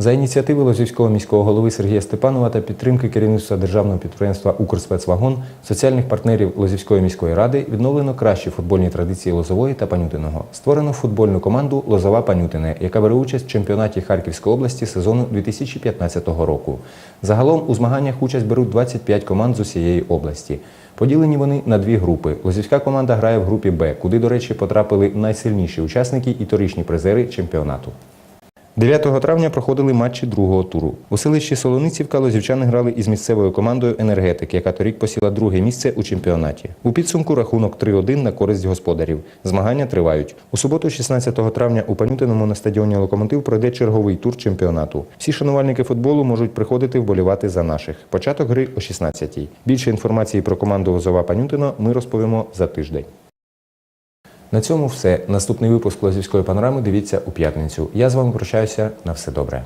За ініціативи Лозівського міського голови Сергія Степанова та підтримки керівництва державного підприємства Укрспецвагон, соціальних партнерів Лозівської міської ради відновлено кращі футбольні традиції Лозової та Панютиного. Створено футбольну команду Лозова Панютине, яка бере участь в чемпіонаті Харківської області сезону 2015 року. Загалом у змаганнях участь беруть 25 команд з усієї області. Поділені вони на дві групи. Лозівська команда грає в групі Б, куди, до речі, потрапили найсильніші учасники і торічні призери чемпіонату. 9 травня проходили матчі другого туру. У селищі Солоницівка лозівчани грали із місцевою командою енергетик, яка торік посіла друге місце у чемпіонаті. У підсумку рахунок 3-1 на користь господарів. Змагання тривають. У суботу, 16 травня, у Панютиному на стадіоні Локомотив пройде черговий тур чемпіонату. Всі шанувальники футболу можуть приходити вболівати за наших. Початок гри о 16-й. Більше інформації про команду Лозова Панютино ми розповімо за тиждень. На цьому все. Наступний випуск Лозівської панорами дивіться у п'ятницю. Я з вами прощаюся. На все добре.